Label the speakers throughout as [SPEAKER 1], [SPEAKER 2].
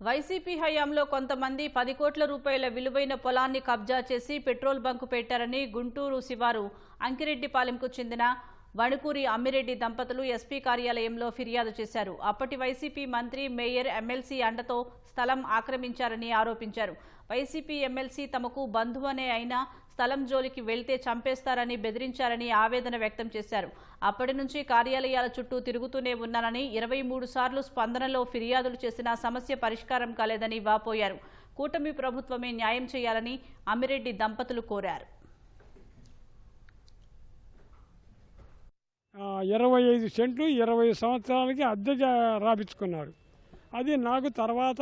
[SPEAKER 1] YCP హయాంలో కొంతమంది పది కోట్ల రూపాయల విలువైన పొలాన్ని కబ్జా చేసి పెట్రోల్ బంకు పెట్టారని గుంటూరు శివారు అంకిరెడ్డిపాలెంకు చెందిన వణుకూరి అమ్మిరెడ్డి దంపతులు ఎస్పీ కార్యాలయంలో ఫిర్యాదు చేశారు. అప్పటి వైసీపీ మంత్రి మేయర్ ఎమ్మెల్సీ అండతో స్థలం ఆక్రమించారని ఆరోపించారు. వైసీపీ ఎమ్మెల్సీ తమకు బంధువనే అయినా స్థలం జోలికి వెళ్తే చంపేస్తారని బెదిరించారని ఆవేదన వ్యక్తం చేశారు. అప్పటి నుంచి కార్యాలయాల చుట్టూ తిరుగుతూనే ఉన్నానని ఇరవై మూడు సార్లు స్పందనలో ఫిర్యాదులు చేసినా సమస్య పరిష్కారం కాలేదని వాపోయారు. కూటమి ప్రభుత్వమే న్యాయం చేయాలని అమ్మిరెడ్డి దంపతులు కోరారు
[SPEAKER 2] ఆ, ఇరవై ఐదు సెంట్లు ఇరవై సంవత్సరాలకి అద్దె రాపించుకున్నాడు అది నాకు తర్వాత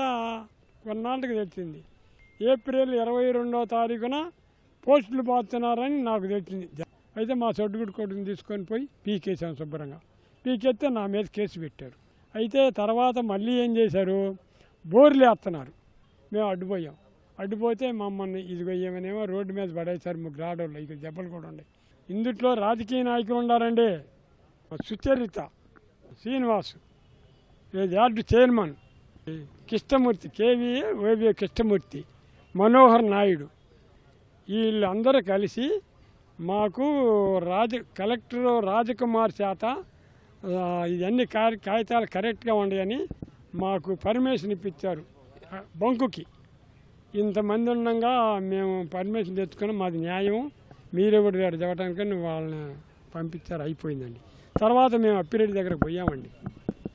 [SPEAKER 2] కొన్నాళ్ళకి తెలిసింది ఏప్రిల్ ఇరవై రెండవ తారీఖున పోస్టులు బాగుతున్నారని నాకు తెలిసింది అయితే మా సొడ్డుగుడి కొడుకుని తీసుకొని పోయి పీకేసాం శుభ్రంగా. పీకెత్తే నా మీద కేసు పెట్టారు. అయితే తర్వాత మళ్ళీ ఏం చేశారు? బోర్లు వేస్తున్నారు. మేము అడ్డుపోయాం. అడ్డుపోతే మమ్మల్ని ఇదిగో ఏమనేమో రోడ్డు మీద పడేశారు ముగ్గురు ఆడవాళ్ళు ఇక దెబ్బలు కూడా ఉన్నాయి. ఇందుట్లో రాజకీయ నాయకులు ఉన్నారండి. సుచరిత శ్రీనివాస్. ఇది yard chairman. Krishnamurthy KVA OB Krishnamurthy Manohar Naidu. వీళ్ళందరూ కలిసి మాకు రాజ కలెక్టర్ రాజకుమార్ చేత ఇవన్నీ కా- కాగితాలు కరెక్ట్గా ఉండయని మాకు పర్మిషన్ ఇప్పించారు. బొంకుకి. బంకుకి ఇంతమంది ఉండగా మేము పర్మిషన్ తెచ్చుకొని మాది న్యాయం. మీరెవరు గారు చెప్పడానికి వాళ్ళని పంపించారు అయిపోయిందండి. తర్వాత మేము అప్పిరెడ్డి దగ్గరకు పోయామండి.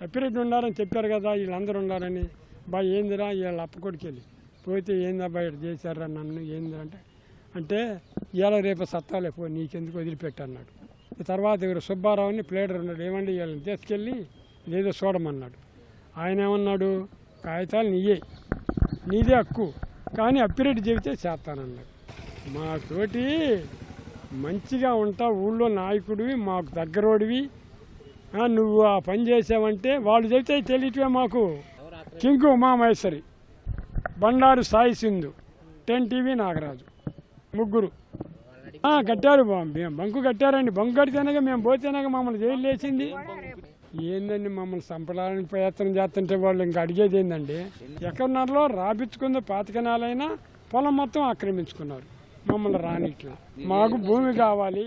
[SPEAKER 2] అప్పిరెడ్డి ఉండాలని చెప్పారు కదా వీళ్ళందరూ ఉండాలని. బా ఏందిరా వీళ్ళ అప్పకొడికి వెళ్ళి పోతే ఏందబ్బా ఇట్లా చేశారా నన్ను ఏంది అంటే అంటే ఇవాళ రేపు సత్తాలే పో నీకెందుకు వదిలిపెట్టన్నాడు. తర్వాత ఎవరు సుబ్బారావుని ప్లేడర్ ఉన్నాడు ఏమండి వీళ్ళని తీసుకెళ్ళి ఏదో చూడమన్నాడు. ఆయన ఏమన్నాడు కాగితాలు నీయే నీదే హక్కు. కానీ అప్పిరెడ్డి చెబితే చేస్తానన్నాడు. మాతోటి మంచిగా ఉంటా ఊళ్ళో నాయకుడివి మాకు దగ్గరోడివి. నువ్వు ఆ పని చేసావంటే వాళ్ళు చెబితే తెలియటమే మాకు. కింకు ఉమామహేశ్వరి బండారు సాయి సింధు టెన్ టీవీ నాగరాజు ముగ్గురు. కట్టారు మేము బంకు కట్టారండి. బంకు కడితేనగా మేము పోతేనగా మమ్మల్ని జైలు లేచింది. ఏందండి మమ్మల్ని సంపడానికి ప్రయత్నం చేస్తుంటే వాళ్ళు ఇంకా అడిగేది ఏందండి? ఎక్కడున్నారో రాపించుకుంది పాతికనాలైనా పొలం మొత్తం ఆక్రమించుకున్నారు. మమ్మల్ని రానిట్లా మాకు భూమి కావాలి